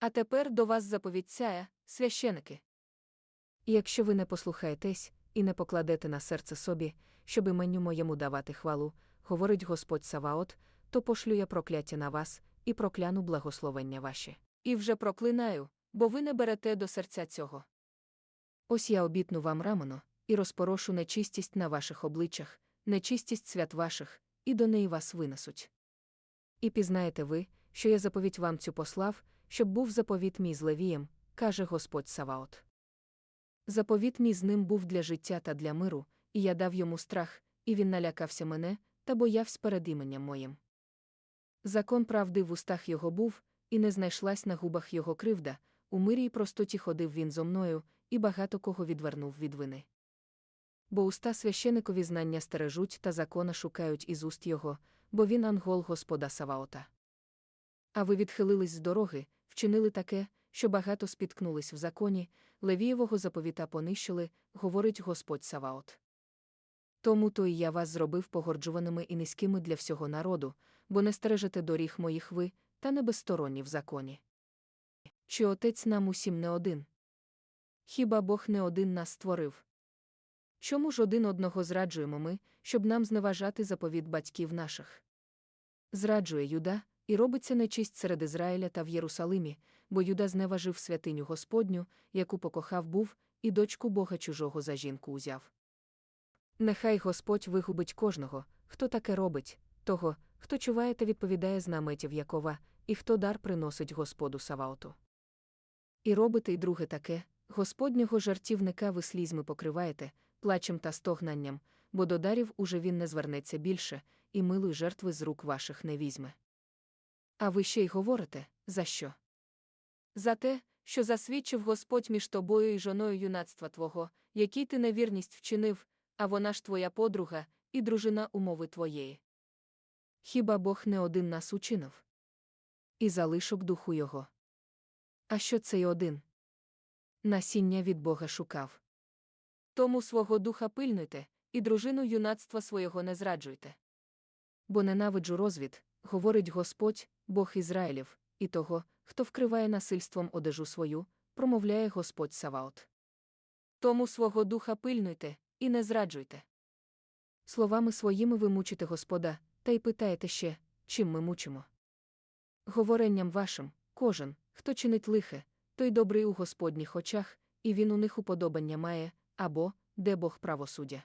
А тепер до вас заповідь священики. Якщо ви не послухаєтесь і не покладете на серце собі, щоб іменню моєму давати хвалу, говорить Господь Саваот, то пошлю я прокляття на вас і прокляну благословення ваші. І вже проклинаю, бо ви не берете до серця цього. Ось я обітну вам рамено, і розпорошу нечистість на ваших обличчях, нечистість свят ваших, і до неї вас винесуть. І пізнаєте ви, що я заповідь вам цю послав, щоб був заповіт мій з Левієм, каже Господь Саваот. Заповіт мій з ним був для життя та для миру, і я дав йому страх, і він налякався мене, та боявся перед іменем моїм. Закон правди в устах його був, і не знайшлась на губах його кривда, у мирі й простоті ходив він зо мною, і багато кого відвернув від вини. Бо уста священикові знання стережуть та закона шукають із уст його, бо він ангол Господа Саваота. А ви відхилились з дороги, вчинили таке, що багато спіткнулись в законі, Левієвого заповіта понищили, говорить Господь Саваот. Тому то і я вас зробив погорджуваними і низькими для всього народу, бо не стережете доріг моїх ви, та не безсторонні в законі. Чи отець нам усім не один? Хіба Бог не один нас створив? Чому ж один одного зраджуємо ми, щоб нам зневажати заповіт батьків наших? Зраджує Юда, і робиться нечисть серед Ізраїля та в Єрусалимі, бо Юда зневажив святиню Господню, яку покохав був, і дочку Бога чужого за жінку узяв. Нехай Господь вигубить кожного, хто таке робить, того, хто чуває та відповідає з наметів Якова, і хто дар приносить Господу Саваоту. І робите й друге таке Господнього жартівника ви слізьми покриваєте, плачем та стогнанням, бо до дарів уже він не звернеться більше, і милої жертви з рук ваших не візьме. А ви ще й говорите, за що? За те, що засвідчив Господь між тобою і жоною юнацтва твого, який ти невірність вчинив, а вона ж твоя подруга, і дружина умови твоєї. Хіба Бог не один нас учинив? І залишок духу його. А що цей один? Насіння від Бога шукав. Тому свого духа пильнуйте, і дружину юнацтва свого не зраджуйте. Бо ненавиджу розвід, говорить Господь, Бог Ізраїлів, і того, хто вкриває насильством одежу свою, промовляє Господь Саваот. Тому свого духа пильнуйте, і не зраджуйте. Словами своїми ви мучите Господа, та й питаєте ще, чим ми мучимо. Говоренням вашим, кожен, хто чинить лихе, той добрий у Господніх очах, і він у них уподобання має, або де Бог правосуддя.